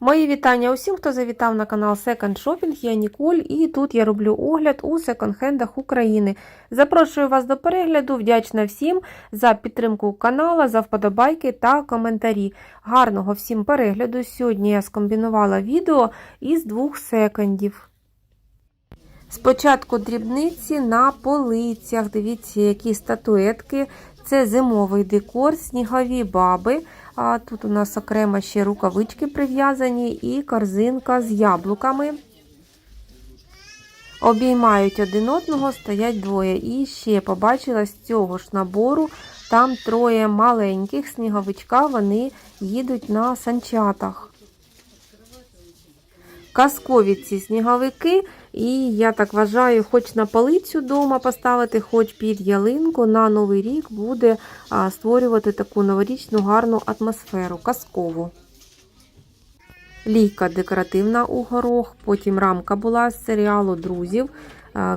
Мої вітання усім, хто завітав на канал Second Shopping. Я Ніколь, і тут я роблю огляд у секонд-хендах України. Запрошую вас до перегляду. Вдячна всім за підтримку канала, за вподобайки та коментарі. Гарного всім перегляду. Сьогодні я скомбінувала відео із двох секондів. Спочатку дрібниці на полицях. Дивіться, які статуетки. Це зимовий декор, снігові баби. А тут у нас окремо ще рукавички прив'язані і корзинка з яблуками. Обіймають один одного, стоять двоє. І ще побачила з цього ж набору, там троє маленьких сніговичка, вони їдуть на санчатах. Казкові ці сніговики, і я так вважаю, хоч на полицю вдома поставити, хоч під ялинку на Новий рік буде створювати таку новорічну гарну атмосферу, казкову. Лійка декоративна у горох, потім рамка була з серіалу Друзів,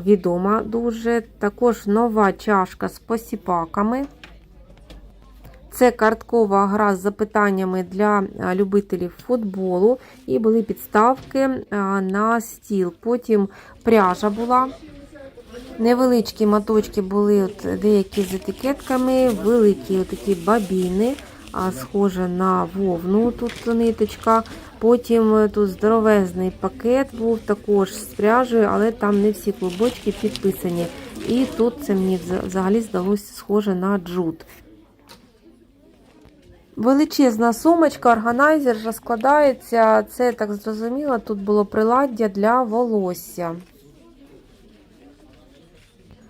відома дуже. Також нова чашка з посіпаками. Це карткова гра з запитаннями для любителів футболу. І були підставки на стіл. Потім пряжа була. Невеличкі маточки були от деякі з етикетками, великі такі бабіни, схоже на вовну тут ниточка. Потім тут здоровезний пакет був також з пряжею, але там не всі клубочки підписані. І тут це мені взагалі здалося схоже на джут. Величезна сумочка, органайзер розкладається. Це так зрозуміло, тут було приладдя для волосся.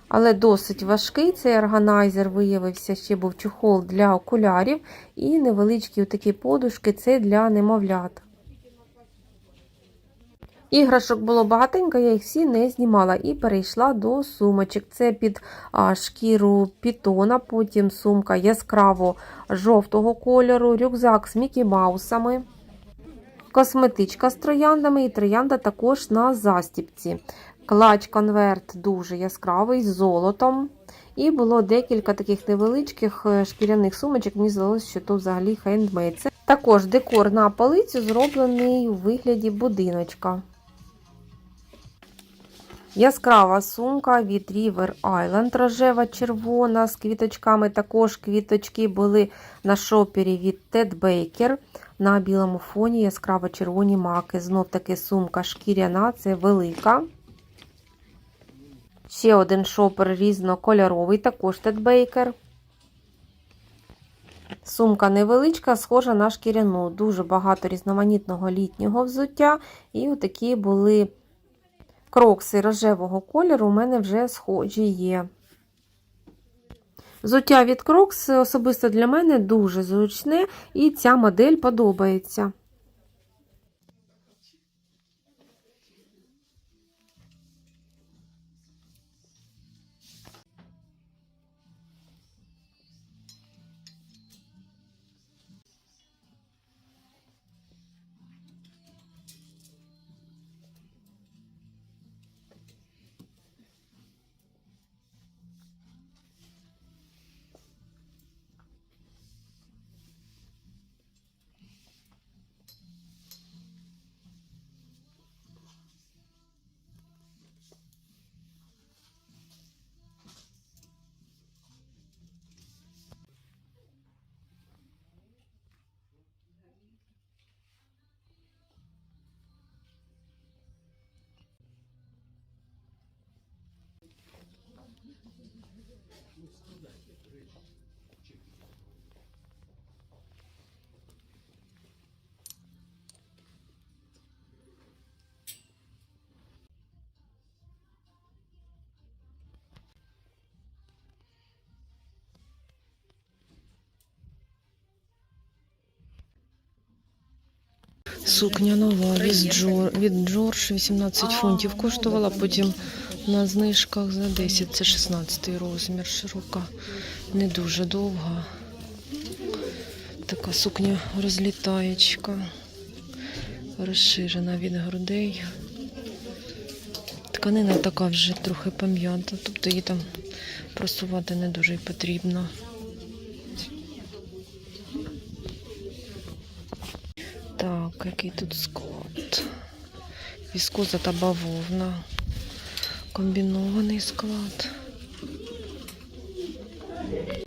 Але досить важкий цей органайзер виявився, ще був чохол для окулярів і невеличкі такі подушки це для немовлят. Іграшок було багатенько, я їх всі не знімала і перейшла до сумочок. Це під шкіру пітона, потім сумка яскраво жовтого кольору, рюкзак з Мікі Маусами, косметичка з трояндами і троянда також на застіпці. Клач конверт дуже яскравий з золотом. І було декілька таких невеличких шкіряних сумочок. Мені здалося, що то взагалі хендмейд. Також декор на полицю зроблений у вигляді будиночка. Яскрава сумка від River Island рожева червона з квіточками. Також квіточки були на шопері від Ted Baker. На білому фоні яскраво червоні маки. Знов таки сумка шкіряна, це велика. Ще один шопер різнокольоровий, також Ted Baker. Сумка невеличка, схожа на шкіряну. Дуже багато різноманітного літнього взуття. І отакі були. Крокси рожевого кольору у мене вже схожі є. Зуття від Крокс особисто для мене дуже зручне, і ця модель подобається. Сукня нова від, Джор, від Джордж 18 фунтів коштувала, потім на знижках за 10, це 16 розмір, широка, не дуже довга. Така сукня розлітаєчка, розширена від грудей. Тканина така вже трохи пам'ята, тобто її там просувати не дуже потрібно. Так, який тут склад? Віскоза та бавовна. Комбінований склад.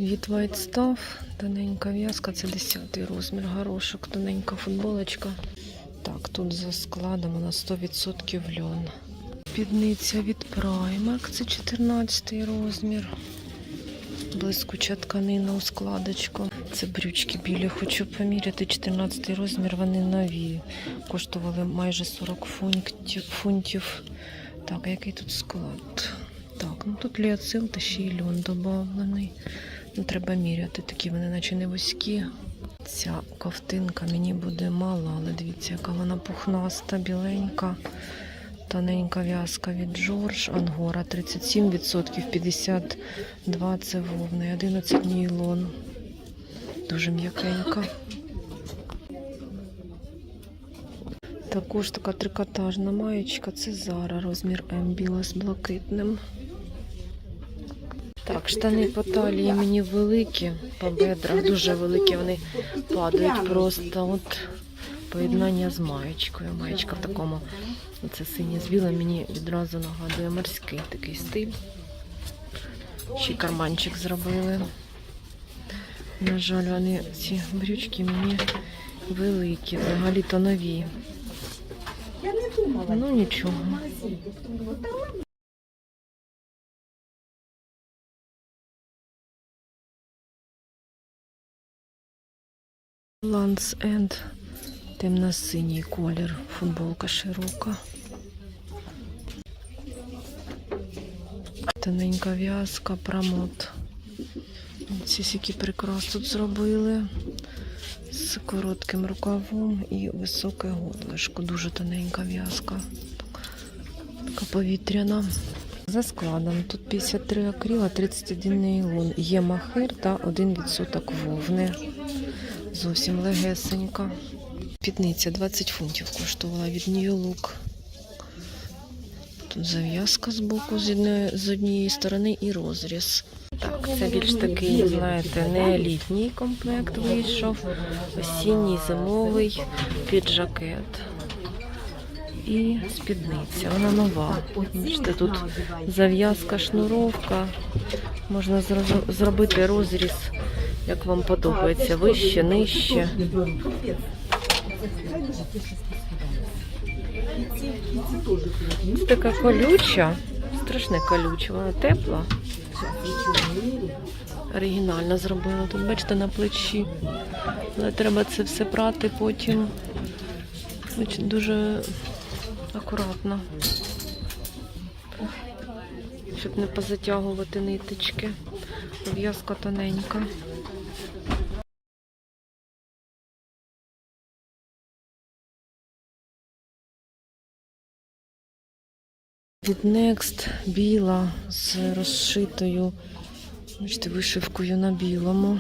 Від White Stuff, тоненька в'язка, це 10 розмір, горошок, тоненька футболочка. Так, тут за складом у нас 100% льон. Спідниця від Primark, це 14 розмір. Блискуча тканина у складочку. Це брючки білі. Хочу поміряти 14 розмір. Вони нові. Коштували майже 40 фунтів. Так, який тут склад? Так, ну тут ліацил та ще й льон додавлений. Ну, треба міряти. Такі вони наче не вузькі. Ця ковтинка мені буде мало, але дивіться, яка вона пухнаста, біленька. Тоненька в'язка від Джордж, Ангора 37%, 52 це вовна, і 11 нейлон. Дуже м'якенька. Також така трикотажна маєчка, це Зара, розмір М, біла з блакитним. Так, штани по талії мені великі, по бедрах дуже великі, вони падають просто. От поєднання з маєчкою. Маєчка в такому, це синє з білим, мені відразу нагадує морський такий стиль. Ще й карманчик зробили. На жаль, вони ці брючки мені великі, взагалі-то нові. Ну нічого. Ланс Енд. Темно-синій колір. Футболка широка. Тоненька в'язка, промот. Ці сіки прикрас тут зробили. З коротким рукавом і високе горлишко. Дуже тоненька в'язка. Така повітряна. За складом. Тут 53 акрила, 31 нейлон. Є махир та 1% вовни. Зовсім легесенька. Спідниця 20 фунтів коштувала від New Look. Тут зав'язка з боку з однієї сторони і розріз. Так, це більш такий, знаєте, не літній комплект вийшов. Осінній, зимовий під жакет. І спідниця. Вона нова. Бачите, тут зав'язка, шнуровка. Можна зробити розріз, як вам подобається. Вище, нижче. Це така колюча, страшне колюча, вона тепла. Оригінально зробила. Тут, бачите, на плечі. Але треба це все прати потім. Дуже акуратно. Щоб не позатягувати ниточки. В'язка тоненька. Від Next біла з розшитою, бачите, вишивкою на білому.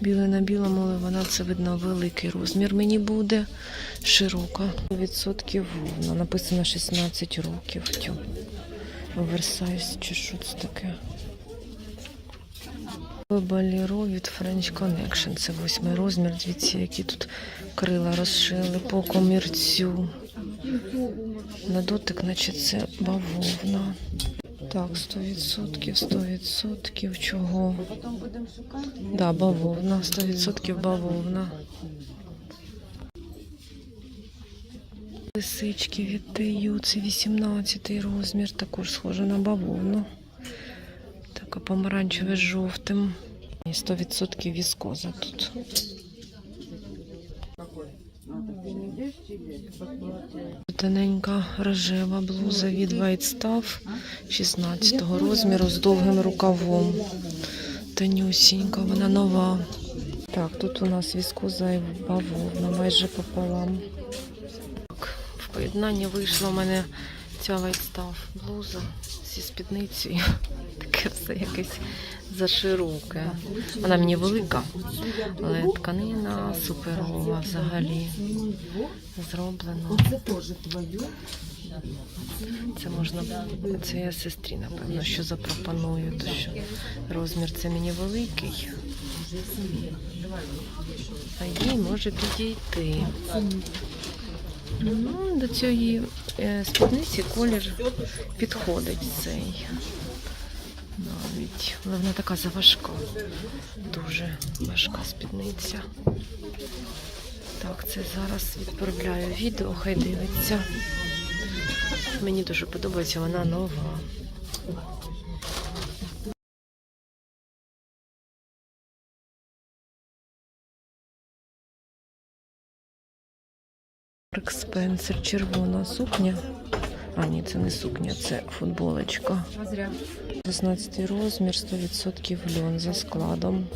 Біле на білому, але вона це видно великий розмір мені буде. Широка. Відсотків вовна. Написано 16 років. Оверсайз чи що це таке? Баліро від French Connection. Це восьмий розмір. Дивіться, які тут крила розшили по комірцю. На дотик, наче це бавовна. Так, 100%, 100% чого? Да, бавовна, 100% бавовна. Лисички від Тею, це 18 розмір, також схоже на бавовну. Така помаранчеве з жовтим. І 100% віскоза тут. Тоненька рожева блуза від White Stuff 16 розміру з довгим рукавом. Тонюсінька, вона нова. Так, тут у нас віскоза і бавовна майже пополам. Так, в поєднанні вийшла у мене ця White Stuff блуза зі спідницею. Таке все якесь зашироке. Вона мені велика, але тканина суперова взагалі зроблена. Це можна, це я сестрі, напевно, що запропоную, то що розмір це мені великий. а їй може підійти. Ну, до цієї е, спідниці колір підходить цей. Навіть, але вона така заважка. Дуже важка спідниця. Так, це зараз відправляю відео, хай дивиться. Мені дуже подобається, вона нова. Марк Спенсер, червона сукня. А, ні, це не сукня, це футболочка. 16 розмір, 100% льон за складом.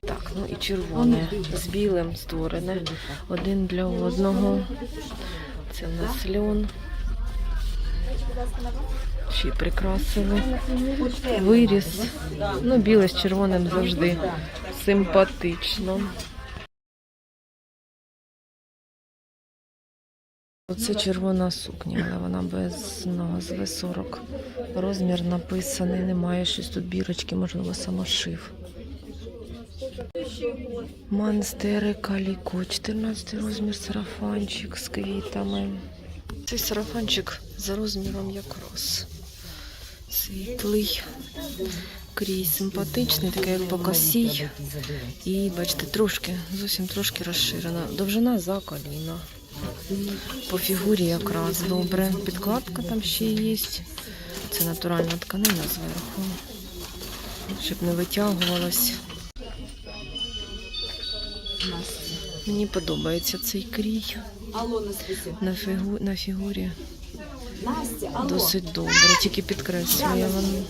Так, ну і червоне з білим створене. Один для одного. Це в нас льон. Ще й прикрасили. Виріс. Ну, біле з червоним завжди симпатично. Оце червона сукня, але вона без назви 40. Розмір написаний, немає щось тут бірочки, можливо, самошив. Монстери Каліко, 14 розмір сарафанчик з квітами. Цей сарафанчик за розміром якраз. Світлий, крій симпатичний, такий як покосій. І бачите, трошки, зовсім трошки розширена. Довжина за коліна. По фігурі якраз добре. Підкладка там ще є. Це натуральна тканина зверху. Щоб не витягувалось. Мені подобається цей крій. На, фігу... на фігурі досить добре. Тільки підкреслює він.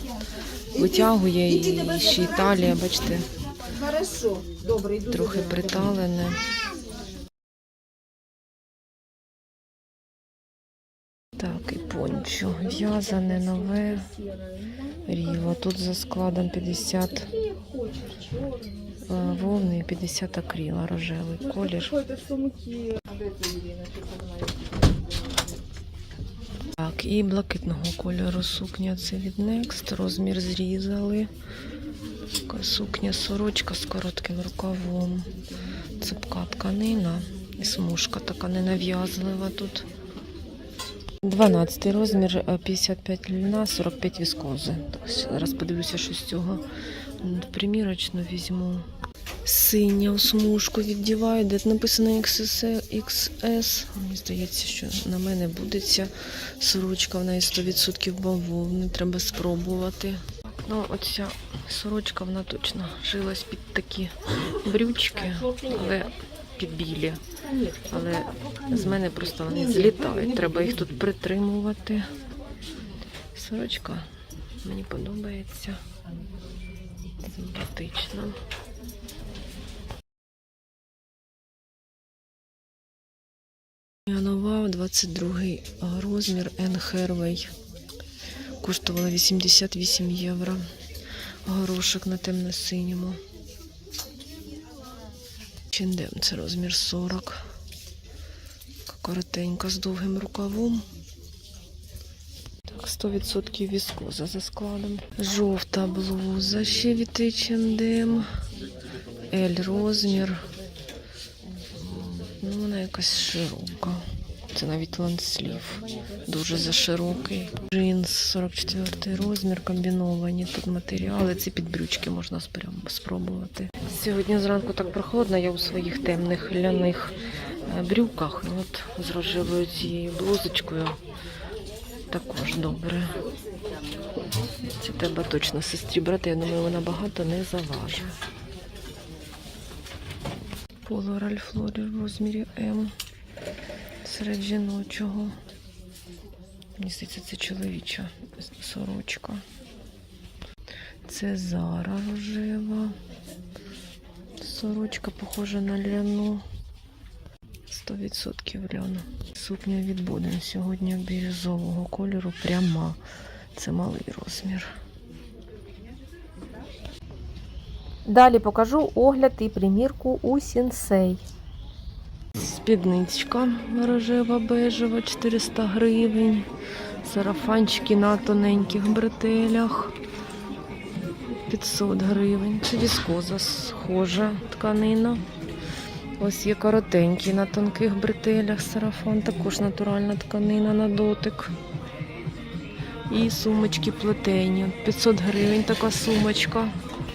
Витягує і ще й талія, бачите, трохи приталене. Пончо. В'язане нове. Ріво. Тут за складом 50 е, вовни і 50 акрила, рожевий колір. Так, і блакитного кольору сукня це від Next. Розмір зрізали. Сукня сорочка з коротким рукавом. Цепка тканина і смужка така ненав'язлива тут. 12 розмір, е, 55 льна, 45 віскози. Зараз подивлюся, що з цього М, примірочну візьму. Синя у смужку віддіваю, де написано XS. Мені здається, що на мене буде ця сорочка, вона із 100% бавовни, треба спробувати. Ну, оця сорочка, вона точно шилась під такі брючки, але під білі. Але з мене просто вони злітають. Треба їх тут притримувати. Сорочка мені подобається. Симпатична. Я нова, 22 розмір N Herway. Коштувала 88 євро. Горошок на темно-синьому. Чиндем це розмір 40. Коротенька з довгим рукавом. Так, 100% віскоза за складом. Жовта блуза ще від H&M. L розмір. Ну, вона якась широка. Це навіть ланслів. Дуже заширокий. Джинс 44 розмір, комбіновані тут матеріали. Це під брючки можна спробувати. Сьогодні зранку так прохолодно, я у своїх темних ляних брюках. І От з рожевою цією блузочкою також добре. Це треба точно сестрі брати. Я думаю, вона багато не заважить. Поло Ральф Лорі в розмірі М. Серед жіночого. Мені здається, це чоловіча сорочка. Це Зара рожева. Сорочка похожа на ляну. 100% ляну. Сукня від Боден сьогодні бірюзового кольору пряма. Це малий розмір. Далі покажу огляд і примірку у Сінсей. Спідничка рожева бежева 400 гривень. Сарафанчики на тоненьких бретелях. 500 гривень. Це віскоза схожа тканина. Ось є коротенький на тонких бретелях сарафан, також натуральна тканина на дотик. І сумочки плетені. 500 гривень така сумочка.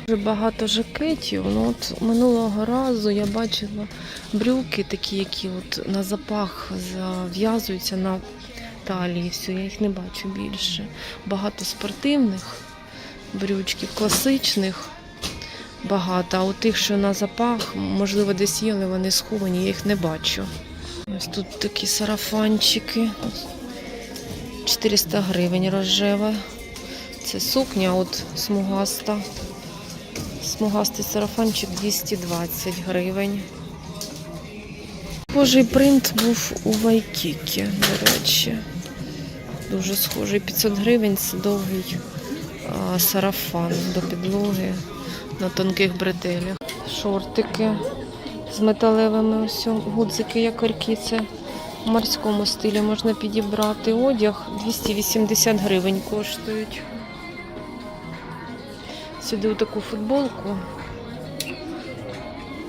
Дуже багато жакетів. Ну от минулого разу я бачила брюки такі, які от на запах зав'язуються на талії. Все, я їх не бачу більше. Багато спортивних брючків, класичних багато. А у тих, що на запах, можливо, десь є, але вони сховані, я їх не бачу. Ось тут такі сарафанчики. 400 гривень рожева. Це сукня от смугаста. Смугастий сарафанчик 220 гривень. Схожий принт був у Вайкікі, до речі. Дуже схожий. 500 гривень це довгий а, сарафан до підлоги на тонких бретелях. Шортики з металевими ось гудзики, якорки. Це в морському стилі можна підібрати. Одяг 280 гривень коштують. Сюди таку футболку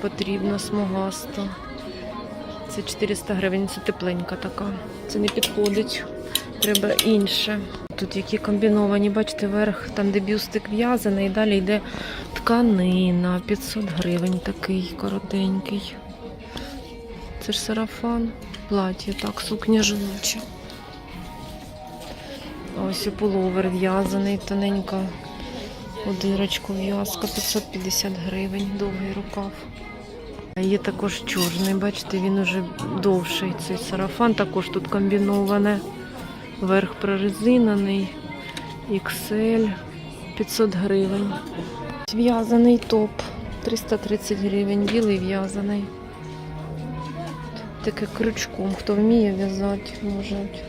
потрібно смугаста. Це 400 гривень, це тепленька така. Це не підходить. Треба інше. Тут які комбіновані, бачите, верх, там де бюстик в'язаний, і далі йде тканина. 500 гривень такий коротенький. Це ж сарафан, плаття, так, сукня жіноча. Ось і пуловер в'язаний, тоненька у дирочку в'язка, 550 гривень, довгий рукав. Є також чорний, бачите, він уже довший цей сарафан, також тут комбіноване. Верх прорезинений, XL 500 гривень. В'язаний топ 330 гривень, білий в'язаний. Таке крючком, хто вміє в'язати, можуть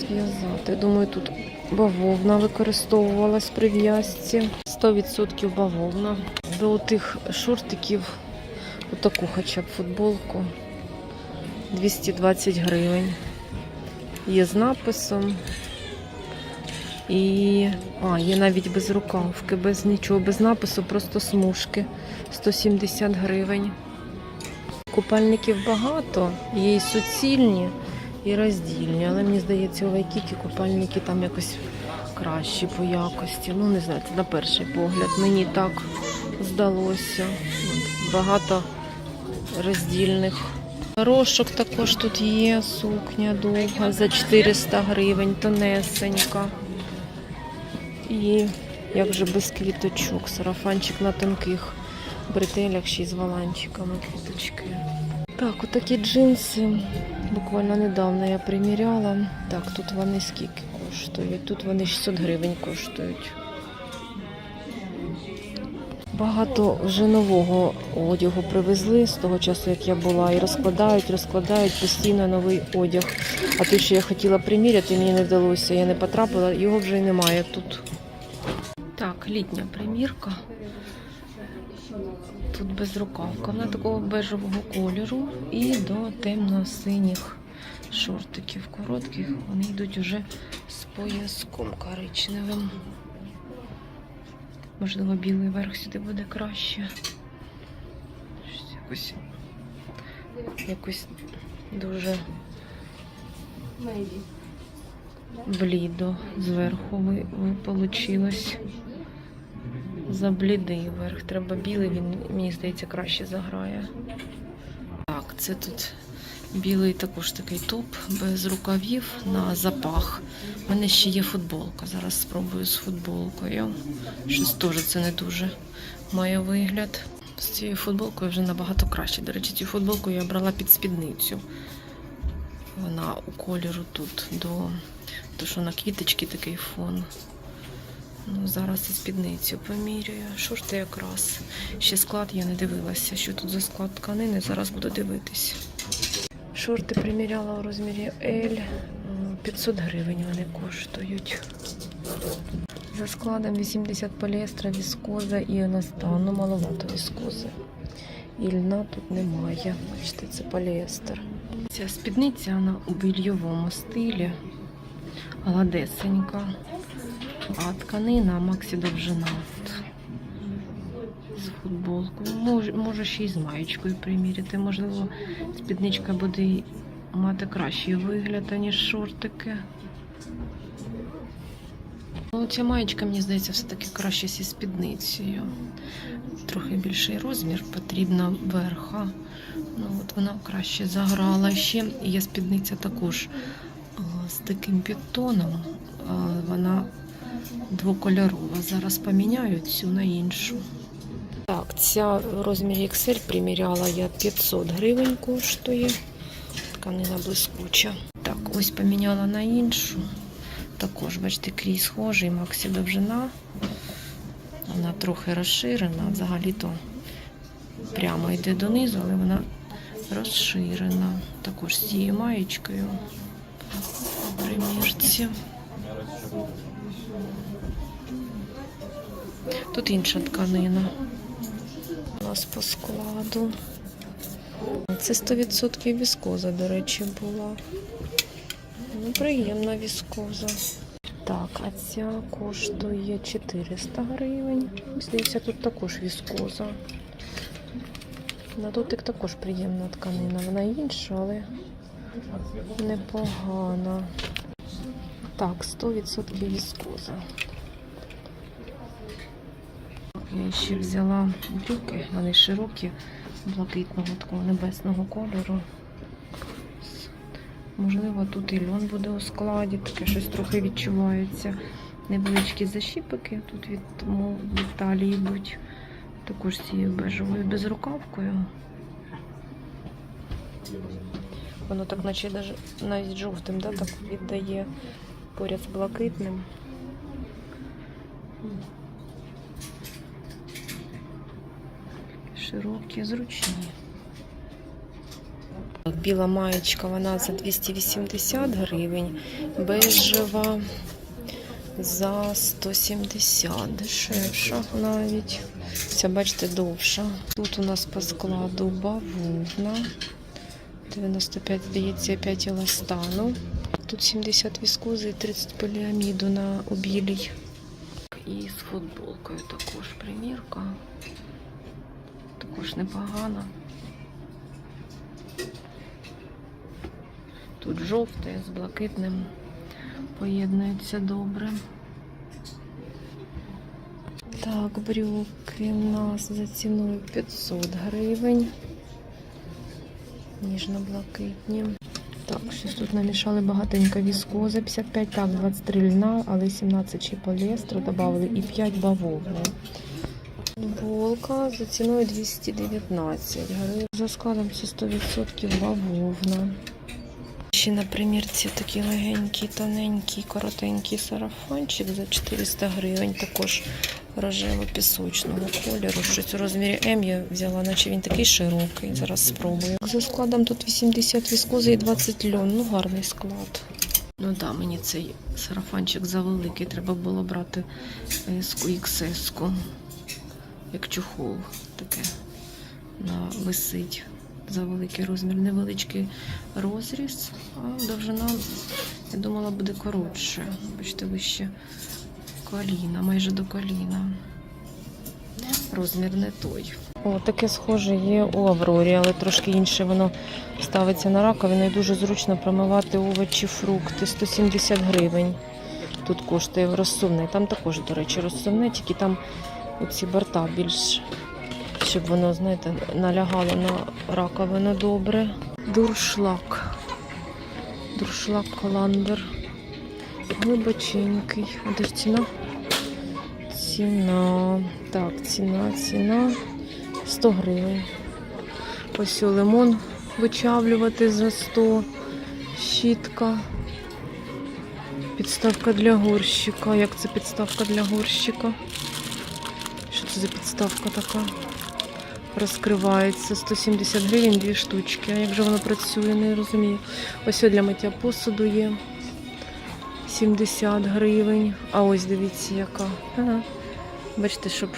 зв'язати. Думаю, тут бавовна використовувалась при в'язці. 100% бавовна. До тих шортиків, отаку хоча б футболку 220 гривень. Є з написом. І а, є навіть без рукавки, без нічого, без напису, просто смужки. 170 гривень. Купальників багато, є і суцільні, і роздільні. Але мені здається, у Вайкікі купальники там якось кращі по якості. Ну, не знаю, це на перший погляд. Мені так здалося. Багато роздільних. Горошок також тут є, сукня довга за 400 гривень, тонесенька. І як же без квіточок, сарафанчик на тонких бретелях ще з валанчиками квіточки. Так, отакі джинси. Буквально недавно я приміряла. Так, тут вони скільки коштують? Тут вони 600 гривень коштують. Багато вже нового одягу привезли з того часу, як я була, і розкладають, розкладають постійно новий одяг. А те, що я хотіла приміряти, мені не вдалося, я не потрапила, його вже й немає тут. Літня примірка. Тут безрукавка, вона такого бежевого кольору і до темно-синіх шортиків коротких. Вони йдуть уже з пояском коричневим. Можливо, білий верх сюди буде краще. Щось Якось, якось дуже блідо зверху ви, ви получилось. Заблідий верх. Треба білий, він, мені здається, краще заграє. Так, це тут білий також такий топ без рукавів на запах. У мене ще є футболка. Зараз спробую з футболкою. Щось теж це не дуже має вигляд. З цією футболкою вже набагато краще. До речі, цю футболку я брала під спідницю. Вона у кольору тут до то, що на квіточки такий фон. Ну, зараз і спідницю поміряю. Шорти якраз. Ще склад я не дивилася, що тут за склад тканини. Зараз буду дивитись. Шорти приміряла у розмірі L. 500 гривень вони коштують. За складом 80 поліестра, віскоза і еластан. Ну, маловато віскози. І льна тут немає. Бачите, це поліестер. Ця спідниця вона у більйовому стилі. Гладесенька. А тканина Максі довжина. От футболку. Може, може ще й з маєчкою приміряти. Можливо, спідничка буде мати кращий вигляд, аніж шортики. Ну, ця маєчка, мені здається, все-таки краще зі спідницею. Трохи більший розмір, потрібна верха. Ну, от вона краще заграла. Ще є спідниця також з таким підтоном. Вона двокольорова. Зараз поміняю цю на іншу. Так, ця в розмірі XL приміряла я 500 гривень коштує. Тканина блискуча. Так, ось поміняла на іншу. Також, бачите, крій схожий, максі довжина. Вона трохи розширена, взагалі-то прямо йде донизу, але вона розширена. Також з цією маєчкою примірці. Тут інша тканина. У нас по складу. Це 100% віскоза, до речі, була. Ну, приємна віскоза. Так, а ця коштує 400 гривень. Здається, тут також віскоза. На дотик також приємна тканина. Вона інша, але непогана. Так, 100% віскоза. Я ще взяла брюки, вони широкі, блакитного такого небесного кольору. Можливо, тут і льон буде у складі, таке щось трохи відчувається. Невеличкі защіпики тут від, тому від талії йдуть. Також цією бежевою безрукавкою. Воно так наче навіть жовтим, да, так віддає поряд з блакитним. Широкі, зручні. Біла маєчка, вона за 280 гривень, бежева за 170, дешевша навіть. Ця, бачите, довша. Тут у нас по складу бавовна. 95, здається, 5 еластану. Тут 70 віскози і 30 поліаміду на обілій. І з футболкою також примірка. Також непогана. Тут жовте з блакитним поєднується добре. Так, брюки у нас за ціною 500 гривень. Ніжно-блакитні. Так, щось тут намішали багатенько віскоза 55, так, 23 льна, але 17 ще поліестру додали і 5 бавовни. Футболка за ціною 219 гривень. За складом це 100% бавовна. Ще на примірці такий легенький, тоненький, коротенький сарафанчик за 400 гривень. Також рожево-пісочного кольору. Щось у розмірі М я взяла, наче він такий широкий. Зараз спробую. За складом тут 80 віскози і 20 льон. Ну, гарний склад. Ну так, да, мені цей сарафанчик завеликий. Треба було брати S-ку, XS-ку. Як чухол таке на висить за великий розмір, невеличкий розріз, а довжина, я думала, буде коротше. Бачите, вище коліна, майже до коліна. Розмір не той. О, таке схоже є у Аврорі, але трошки інше воно ставиться на раковину і дуже зручно промивати овочі, фрукти. 170 гривень. Тут коштує розсувне. Там також, до речі, розсувне, тільки там оці борта більш щоб воно, знаєте, налягало на раковину добре. Дуршлак. Дуршлак коландер. Глибоченький. А де ж ціна? Ціна. Так, ціна, ціна 100 гривень. Ось лимон вичавлювати за 100. Щітка. Підставка для горщика. Як це підставка для горщика? Що за підставка така? Розкривається 170 гривень, дві штучки. А як же воно працює, не розумію. Ось для миття посуду є 70 гривень. А ось дивіться, яка. Бачите, щоб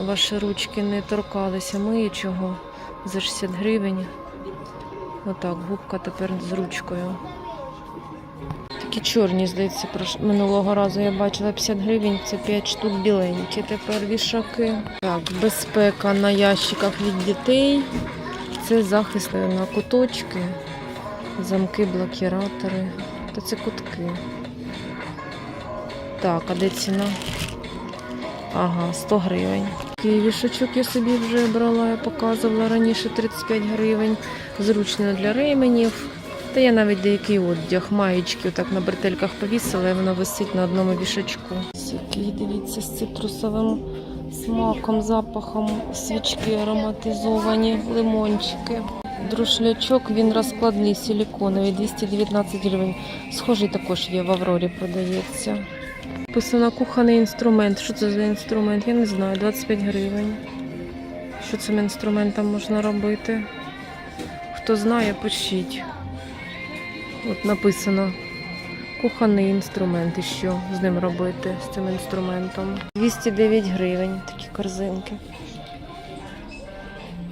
ваші ручки не торкалися миючого за 60 гривень. Отак, губка тепер з ручкою. Такі чорні, здається, минулого разу я бачила 50 гривень, це 5 штук біленькі. Тепер вішаки. Так, безпека на ящиках від дітей. Це захист на куточки, замки, блокіратори. Та це кутки. Так, а де ціна? Ага, 100 гривень. Такий вішачок я собі вже брала, я показувала раніше 35 гривень. Зручно для ременів. Та я навіть деякий одяг, маєчки отак на бретельках повісила, і воно висить на одному вішачку. Який, дивіться, з цитрусовим смаком, запахом, свічки ароматизовані, лимончики. Друшлячок, він розкладний, силіконовий, 219 гривень. Схожий також є в Аврорі, продається. Написано кухонний інструмент. Що це за інструмент? Я не знаю, 25 гривень. Що цим інструментом можна робити? Хто знає, пишіть. От написано кухонний інструмент і що з ним робити, з цим інструментом. 209 гривень такі корзинки.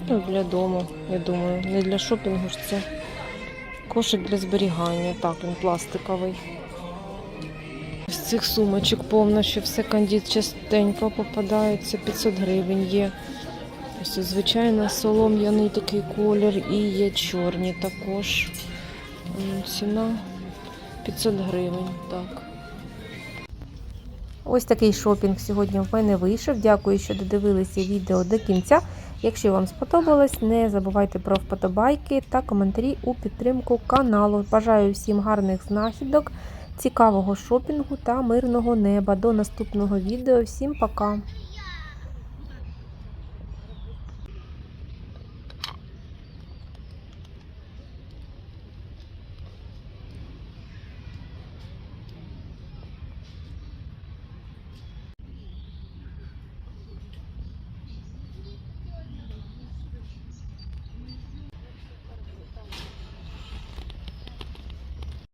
Ну, для дому, я думаю. Не для шопінгу ж це. Кошик для зберігання. Так, він пластиковий. З цих сумочок повно, що все кандід частенько попадається. 500 гривень є. Ось звичайно солом'яний такий колір і є чорні також. Ціна 500 гривень. Так. Ось такий шопінг сьогодні в мене вийшов. Дякую, що додивилися відео до кінця. Якщо вам сподобалось, не забувайте про вподобайки та коментарі у підтримку каналу. Бажаю всім гарних знахідок, цікавого шопінгу та мирного неба. До наступного відео. Всім пока!